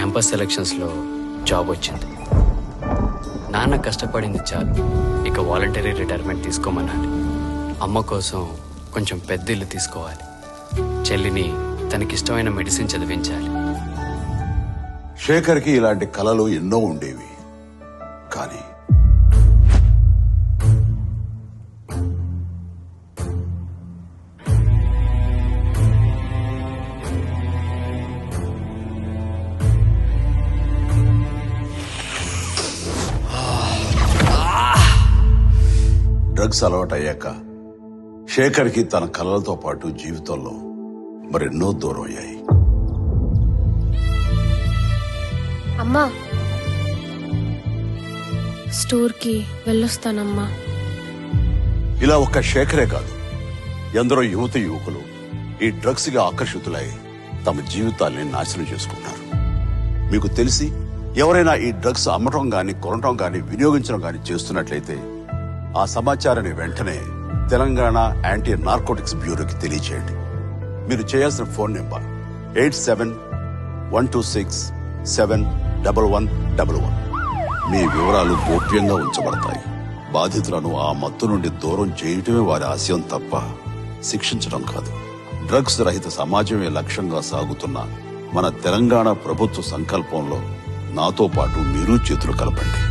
Campus సెలక్షన్స్లో job వచ్చింది. నాన్న కష్టపడింది చాలు. ఇక వాలంటరీ రిటైర్మెంట్ తీసుకోమన్నాడు అమ్మ కోసం కొంచెం పెద్ద ఇల్లు తీసుకోవాలి. చెల్లిని తనకిష్టమైన మెడిసిన్ చదివించాలి. శేఖర్కి ఇలాంటి కళలు ఎన్నో ఉండేవి. కానీ డ్రగ్స్ అలవాటయ్యాక శేఖర్కి తన కలలతో పాటు జీవితంలో మరెన్నో దూరం అయ్యాయి. అమ్మా. స్టోర్కి వెళ్ళొస్తానమ్మా. ఇలా ఒక్క శేఖరే కాదు ఎందరో యువత యువకులు ఈ డ్రగ్స్గా ఆకర్షితులై తమ జీవితాల్ని నాశనం చేసుకున్నారు. మీకు తెలిసి ఎవరైనా ఈ డ్రగ్స్ అమ్మటం గాని కొనటం గాని వినియోగించడం గాని చేస్తున్నట్లయితే ఆ సమాచారాన్ని వెంటనే తెలంగాణ యాంటీ నార్కోటిక్స్ బ్యూరోకి తెలియచేయండి. మీరు చేయాల్సిన phone number eight seven one two six seven double one double one. మీ వివరాలు గోప్యంగా ఉంచబడతాయి. బాధితులను ఆ మత్తు నుండి దూరం చేయటమే వారి ఆశయం తప్ప శిక్షించడం కాదు. డ్రగ్స్ రహిత సమాజమే లక్ష్యంగా సాగుతున్న మన తెలంగాణ ప్రభుత్వ సంకల్పంలో నాతో పాటు మీరు చేతులు కలపండి.